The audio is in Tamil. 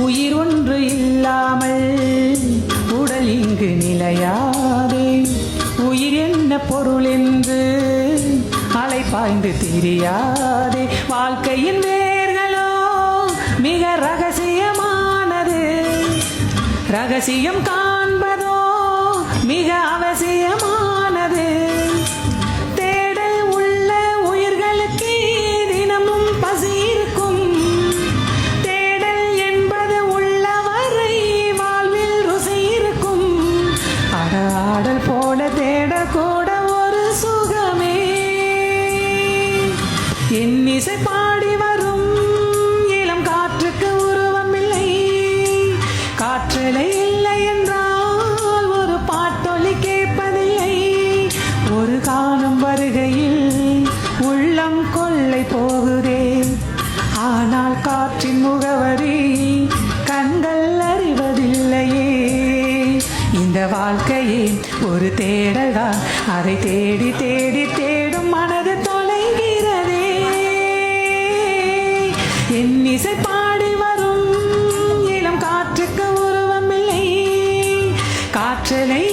உயிர் ஒன்று இல்லாமல் உடல் இங்கு நிலையாதே. உயிர் என்ன பொருள் என்று அலைப்பாய்ந்து தெரியாதே. வாழ்க்கையின் வேர்களோ மிக ரகசியமானது. ரகசியம் கா அட ஆடல் போல தேட கூட ஒரு சுகமே. என் இசை பாடி வரும் இளம் காற்றுக்கு உருவம் இல்லை காற்றலை இல்லை என்றால் ஒரு பாட்டொலி கேட்பதில்லை. ஒரு காலம் வருகையில் உள்ளம் கொள்ளை போகுதே. ஆனால் காற்றின் முகவர் இந்த வாழ்க்கையே ஒரு தேடல் தான் அதை தேடி தேடி தேடும் மனது தொலைகிறதே. என் இசை பாடி வரும். இளம் காற்றுக்கு உருவமில்லை. காற்றலை